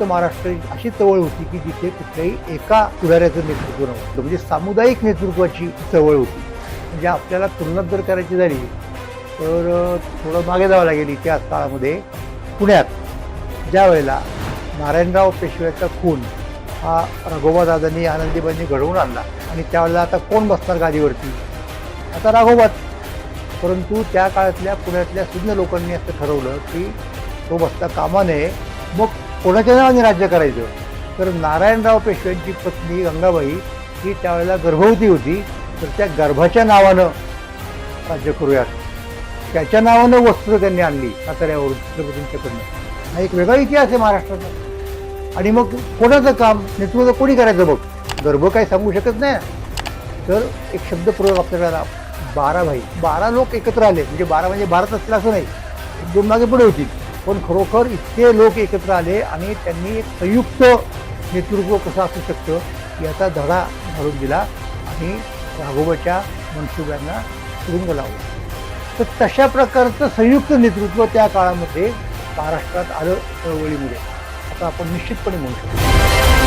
संयुक्त महाराष्ट्राची अशी चळवळ होती की जिथे कुठल्याही एका पुढाऱ्याचं नेतृत्व नव्हतं. म्हणजे सामुदायिक नेतृत्वाची चळवळ होती. म्हणजे आपल्याला तुलना जर करायची झाली तर थोडं मागे जावं लागेल इतिहास काळामध्ये. पुण्यात ज्या वेळेला नारायणराव पेशव्याचा खून हा रघोबादादांनी आनंदीबाईंनी घडवून आणला आणि त्यावेळेला आता कोण बसणार गादीवरती? आता राघोबाच. परंतु त्या काळातल्या पुण्यातल्या सुज्ञ लोकांनी असं ठरवलं की तो बसता कामा नये. मग कोणाच्या नावाने राज्य करायचं. तर नारायणराव पेशव्यांची पत्नी गंगाबाई ही त्यावेळेला गर्भवती होती. तर त्या गर्भाच्या नावानं राज्य करूयात. त्याच्या नावानं वस्त्र त्यांनी आणली साताऱ्यावरून छत्रपतींच्याकडनं. हा एक वेगळा इतिहास आहे महाराष्ट्राचा. आणि मग कोणाचं काम नेतृत्व कोणी करायचं बघ? गर्भ काही सांगू शकत नाही. तर एक शब्दप्रयोग आपल्याला बारा भाई. बारा लोक एकत्र आले. म्हणजे बारा म्हणजे भारत असला असं नाही. दोन मागे पुढे होती पण खरोखर इतके लोक एकत्र आले आणि त्यांनी एक संयुक्त नेतृत्व कसं असू शकतं याचा धडा घालून दिला आणि राघोबाच्या मनसुब्यांना तुरुंग लावला. तर तशा प्रकारचं संयुक्त नेतृत्व त्या काळामध्ये महाराष्ट्रात आलं चळवळीमुळे. असं आपण निश्चितपणे म्हणू शकतो.